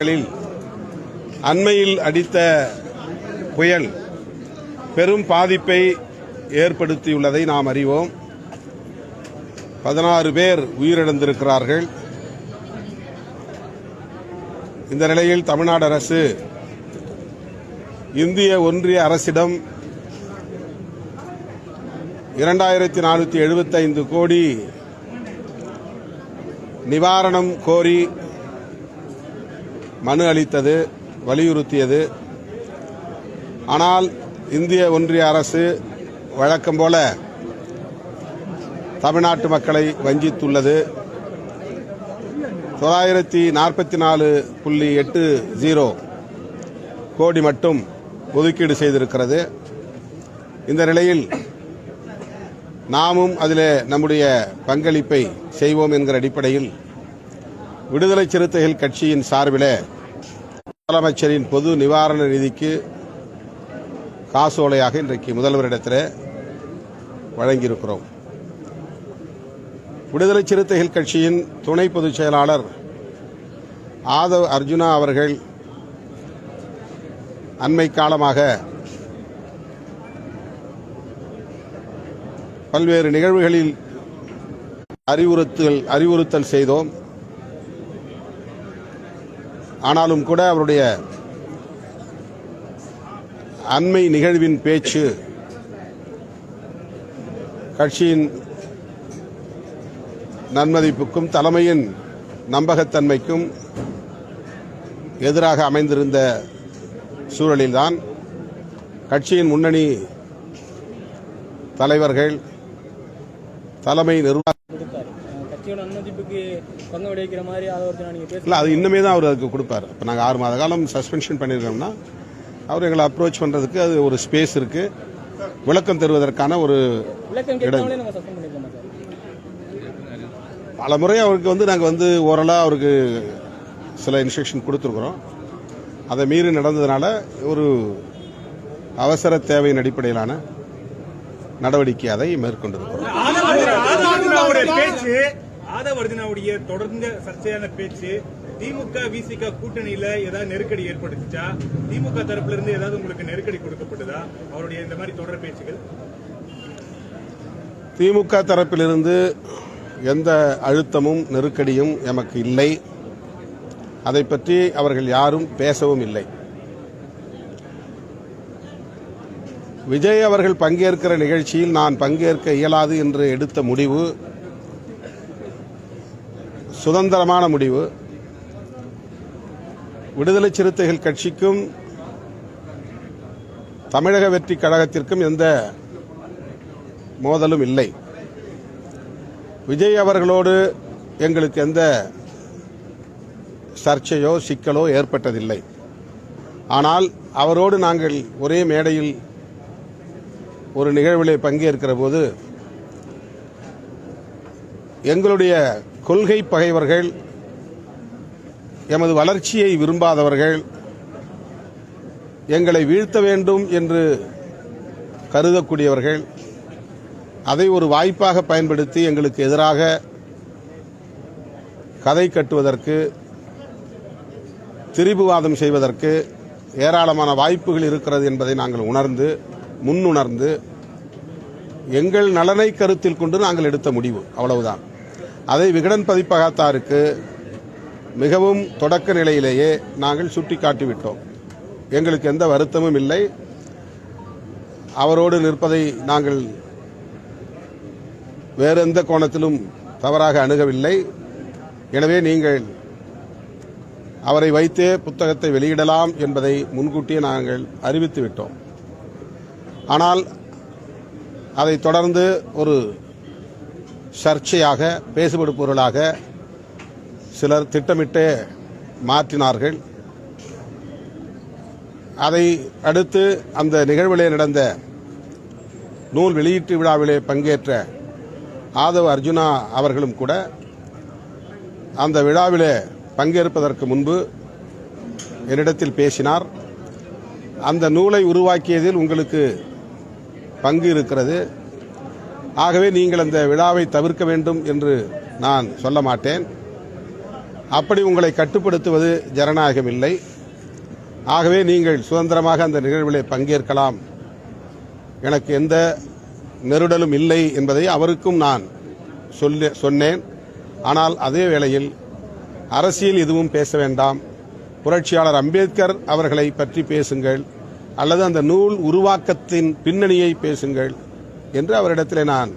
நாட்களில் அண்மையில் அடித்த புயல் பெரும் பாதிப்பை ஏற்படுத்தியுள்ளதை நாம் அறிவோம். பதினாறு பேர் உயிரிழந்திருக்கிறார்கள். இந்த நிலையில் தமிழ்நாடு அரசு இந்திய ஒன்றிய அரசிடம் இரண்டாயிரத்தி நானூற்றி எழுபத்தைந்து கோடி நிவாரணம் கோரி மனு அளித்தது வலியுறுத்தியது. ஆனால் இந்திய ஒன்றிய அரசு வழக்கம் போல தமிழ்நாட்டு மக்களை வஞ்சித்துள்ளது. தொள்ளாயிரத்தி நாற்பத்தி நாலு புள்ளி எட்டு ஜீரோ கோடி மட்டும் ஒதுக்கீடு செய்திருக்கிறது. இந்த நிலையில் நாமும் அதில் நம்முடைய பங்களிப்பை செய்வோம் என்கிற அடிப்படையில் விடுதலை சிறுத்தைகள் கட்சியின் சார்பில் முதலமைச்சரின் பொது நிவாரண நிதிக்கு காசோலையாக இன்றைக்கு முதல்வரிடத்தில் வழங்கியிருக்கிறோம். விடுதலை சிறுத்தைகள் கட்சியின் துணை பொதுச் செயலாளர் ஆதவ் அர்ஜுனா அவர்கள் அண்மை காலமாக பல்வேறு நிகழ்வுகளில் அறிவுறுத்தல் அறிவுறுத்தல் செய்தோம். ஆனாலும் கூட அவருடைய அண்மை நிகழ்வின் பேச்சு கட்சியின் நன்மதிப்புக்கும் தலைமையின் நம்பகத்தன்மைக்கும் எதிராக அமைந்திருந்த சூழலில்தான் கட்சியின் முன்னணி தலைவர்கள் தலைமை நிர்வாக கட்சியோட அனுமதிப்புக்கு பங்கு விளைவிக்கிற மாதிரி ஆதரவு நீங்க பேச இல்லை அது இன்னுமே தான் அவர் அதுக்கு கொடுப்பார் இப்போ நாங்கள் ஆறு மாத காலம் சஸ்பென்ஷன் பண்ணியிருக்கோம்னா அவர் எங்களை அப்ரோச் பண்ணுறதுக்கு அது ஒரு ஸ்பேஸ் இருக்குது விளக்கம் தருவதற்கான ஒரு சார் பல முறை அவருக்கு வந்து நாங்கள் வந்து ஓரலாக அவருக்கு சில இன்ஸ்ட்ரக்ஷன் கொடுத்துருக்குறோம் அதை மீறி நடந்ததுனால ஒரு அவசர தேவையின் அடிப்படையிலான நடவடிக்கை அதை மேற்கொண்டிருக்கிறோம் ஆதவர்ஜுனாவுடைய தொடர்ந்த சர்ச்சையான பேச்சு திமுக விசிக கூட்டணியில ஏதாவது நெருக்கடி ஏற்படுத்துச்சா? திமுக தரப்புல இருந்து ஏதாவது உங்களுக்கு நெருக்கடி கொடுக்கப்பட்டதா? அவருடைய இந்த மாதிரி தொடர் பேச்சுகள். திமுக தரப்பிலிருந்து எந்த அழுத்தமும் நெருக்கடியும் எமக்கு இல்லை. அதை பற்றி அவர்கள் யாரும் பேசவும் இல்லை. விஜய் அவர்கள் பங்கேற்கிற நிகழ்ச்சியில் நான் பங்கேற்க இயலாது என்று எடுத்த முடிவு சுதந்திரமான முடிவு. விடுதலை சிறுத்தைகள் கட்சிக்கும் தமிழக வெற்றி கழகத்திற்கும் எந்த மோதலும் இல்லை. விஜய் அவர்களோடு எங்களுக்கு எந்த சர்ச்சையோ சிக்கலோ ஏற்பட்டதில்லை. ஆனால் அவரோடு நாங்கள் ஒரே மேடையில் ஒரு நிகழ்விலே பங்கேற்கிற போது எங்களுடைய கொள்கை பகைவர்கள் எமது வளர்ச்சியை விரும்பாதவர்கள் எங்களை வீழ்த்த வேண்டும் என்று கருதக்கூடியவர்கள் அதை ஒரு வாய்ப்பாக பயன்படுத்தி எங்களுக்கு எதிராக கதை கட்டுவதற்கு திரிபுவாதம் செய்வதற்கு ஏராளமான வாய்ப்புகள் இருக்கிறது என்பதை நாங்கள் உணர்ந்து முன்னுணர்ந்து எங்கள் நலனை கருத்தில் கொண்டு நாங்கள் எடுத்த முடிவு. அவ்வளவுதான். அதை விகடன் பதிப்பகத்தாருக்கு மிகவும் தொடக்க நிலையிலேயே நாங்கள் சுட்டிக்காட்டிவிட்டோம். எங்களுக்கு எந்த வருத்தமும் இல்லை. அவரோடு நிற்பதை நாங்கள் வேறு எந்த கோணத்திலும் தவறாக அணுகவில்லை. எனவே நீங்கள் அவரை வைத்தே புத்தகத்தை வெளியிடலாம் என்பதை முன்கூட்டியே நாங்கள் அறிவித்து விட்டோம் ஆனால் அதை தொடர்ந்து ஒரு சர்ச்சையாக பேசுபடு பொருளாக சிலர் திட்டமிட்டே மாற்றினார்கள். அதை அடுத்து அந்த நிகழ்விலே நடந்த நூல் வெளியீட்டு விழாவிலே பங்கேற்ற ஆதவ அர்ஜுனா அவர்களும் கூட அந்த விழாவிலே பங்கேற்பதற்கு முன்பு என்னிடத்தில் பேசினார். அந்த நூலை உருவாக்கியதில் உங்களுக்கு பங்கு இருக்கிறது. ஆகவே நீங்கள் அந்த விழாவை தவிர்க்க வேண்டும் என்று நான் சொல்ல மாட்டேன். அப்படி உங்களை கட்டுப்படுத்துவது ஜனநாயகம் இல்லை ஆகவே நீங்கள் சுதந்திரமாக அந்த நிகழ்விலே பங்கேற்கலாம். எனக்கு எந்த நெருடலும் இல்லை என்பதை அவருக்கும் நான் சொல்ல சொன்னேன். ஆனால் அதே வேளையில் அரசியல் எதுவும் பேச வேண்டாம். புரட்சியாளர் அம்பேத்கர் அவர்களை பற்றி பேசுங்கள். அல்லது அந்த நூல் உருவாக்கத்தின் பின்னணியை பேசுங்கள். என்று அவரிடத்தில் நான்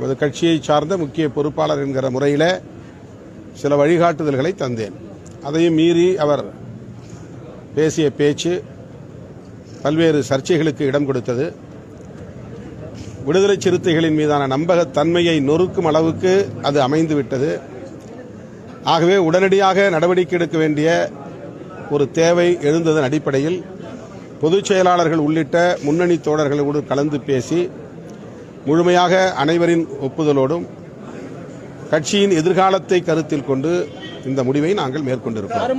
ஒரு கட்சியை சார்ந்த முக்கிய பொறுப்பாளர் என்கிற முறையில் சில வழிகாட்டுதல்களை தந்தேன். அதையும் மீறி அவர் பேசிய பேச்சு பல்வேறு சர்ச்சைகளுக்கு இடம் கொடுத்தது. விடுதலை சிறுத்தைகளின் மீதான நம்பகத்தன்மையை நொறுக்கும் அளவுக்கு அது அமைந்து விட்டது. ஆகவே உடனடியாக நடவடிக்கை எடுக்க வேண்டிய ஒரு தேவை எழுந்ததன் அடிப்படையில் பொதுச் செயலாளர்கள் உள்ளிட்ட முன்னணி தோழர்களோடு கலந்து பேசி முழுமையாக அனைவரின் ஒப்புதலோடும் கட்சியின் எதிர்காலத்தை கருத்தில் கொண்டு இந்த முடிவை நாங்கள் மேற்கொண்டிருக்கிறோம்.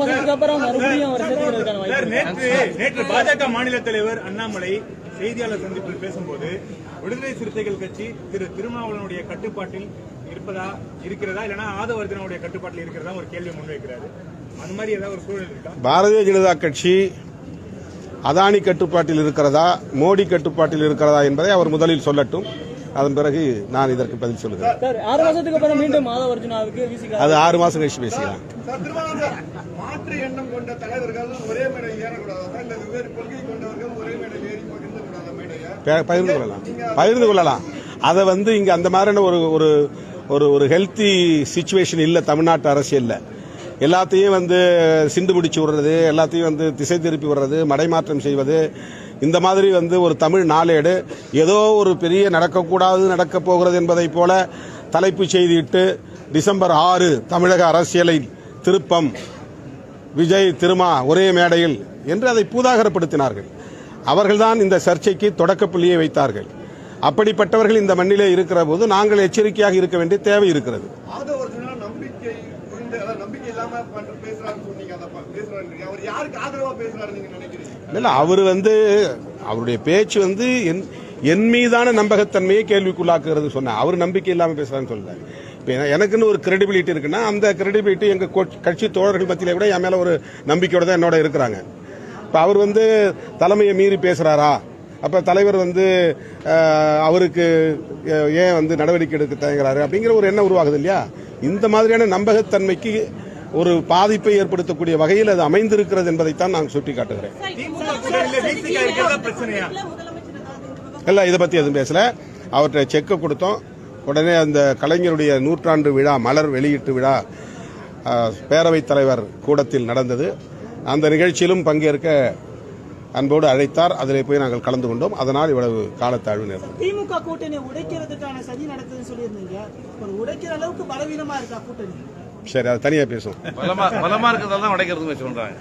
நேற்று நேற்று பாஜக மாநில தலைவர் அண்ணாமலை செய்தியாளர் சந்திப்பில் பேசும்போது விடுதலை சிறுத்தைகள் கட்சி திரு திருமாவளவனுடைய கட்டுப்பாட்டில் இருப்பதா இருக்கிறதா? இல்லைன்னா ஆதவர்தனுடைய கட்டுப்பாட்டில் இருக்கிறதா? ஒரு கேள்வி முன்வைக்கிறாரு. அந்த மாதிரி ஏதாவது ஒரு சூழல் இருக்கா? பாரதிய ஜனதா கட்சி அதானி கட்டுப்பாட்டில் இருக்கிறதா மோடி கட்டுப்பாட்டில் இருக்கிறதா என்பதை அவர் முதலில் சொல்லட்டும். அதன் பிறகு நான் இதற்கு பதில் சொல்லுகிறேன் அது ஆறு மாசம் கழிச்சு பேசிக்கலாம். சார் திருமாவளவன் சார் மாற்று எண்ணம் கொண்ட தலைவர்கள் ஒரே மேடை ஏறக்கூடாதா இல்ல வெவ்வேறு கொள்கை கொண்டவர்கள் ஒரே மேடை ஏறி பகிர்ந்து கூடாத மேடையை ப- பகிர்ந்து கொள்ளலாம். பகிர்ந்து கொள்ளலாம். அதை வந்து இங்க அந்த மாதிரியான ஒரு ஒரு ஒரு ஒரு ஹெல்த்தி சுச்சுவேஷன் இல்லை தமிழ்நாட்டு அரசியல்ல. எல்லாத்தையும் வந்து சிண்டு முடிச்சு விடுறது எல்லாத்தையும் வந்து திசை திருப்பி விடுறது மடைமாற்றம் செய்வது இந்த மாதிரி வந்து ஒரு தமிழ் நாளேடு ஏதோ ஒரு பெரிய நடக்கக்கூடாது நடக்கப் போகிறது என்பதைப் போல தலைப்புச் செய்தியிட்டு டிசம்பர் ஆறு தமிழக அரசியலை திருப்பம் விஜய் திருமா ஒரே மேடையில் என்று அதை பூதாகரப்படுத்தினார்கள். அவர்கள்தான் இந்த சர்ச்சைக்கு தொடக்கப்புள்ளியை வைத்தார்கள். அப்படிப்பட்டவர்கள் இந்த மண்ணிலே இருக்கிற போது நாங்கள் எச்சரிக்கையாக இருக்க வேண்டிய தேவை இருக்கிறது. அவர் யாருக்கு அவர் வந்து அவருடைய பேச்சு வந்து என் என் மீதான நம்பகத்தன்மையை கேள்விக்குள்ளாக்குறது சொன்னேன் அவர் நம்பிக்கை இல்லாமல் பேசுறான்னு சொல்லல. இப்போ எனக்குன்னு ஒரு கிரெடிபிலிட்டி இருக்குன்னா அந்த கிரெடிபிலிட்டி எங்கள் கட்சி தோழர்கள் மத்தியில் கூட என் மேலே ஒரு நம்பிக்கையோட தான் என்னோட இருக்கிறாங்க. இப்போ அவர் வந்து தலைமையை மீறி பேசுகிறாரா அப்போ தலைவர் வந்து அவருக்கு ஏன் வந்து நடவடிக்கை எடுக்க தயங்குறாரு? அப்படிங்கிற ஒரு எண்ணம் உருவாகுது இல்லையா? இந்த மாதிரியான நம்பகத்தன்மைக்கு ஒரு பாதிப்பை ஏற்படுத்தக்கூடிய வகையில் அது அமைந்திருக்கிறது என்பதைத்தான் நான் சுட்டிக்காட்டுகிறேன். இல்லை இதை பற்றி எதுவும் பேசல. அவர்கிட்ட செக்கை கொடுத்தோம். உடனே அந்த கலைஞருடைய நூற்றாண்டு விழா மலர் வெளியீட்டு விழா பேரவைத் தலைவர் கூடத்தில் நடந்தது. அந்த நிகழ்ச்சியிலும் பங்கேற்க அன்போடு அழைத்தார். அதில் போய் நாங்கள் கலந்து கொண்டோம். அதனால் இவ்வளவு காலத்தாழ்வு நேர்ந்தது. திமுக கூட்டணி உடைக்கிறதுக்கான சதி நடக்குதுன்னு சொல்லியிருந்தீங்க. ஒரு உடைக்கிற அளவுக்கு பலவீனமா இருக்கா கூட்டணி? சரி அது தனியாக பேசுவோம். பலமா பலமா இருக்கிறதால தான் உடைக்கிறதுன்னு சொல்றாங்க.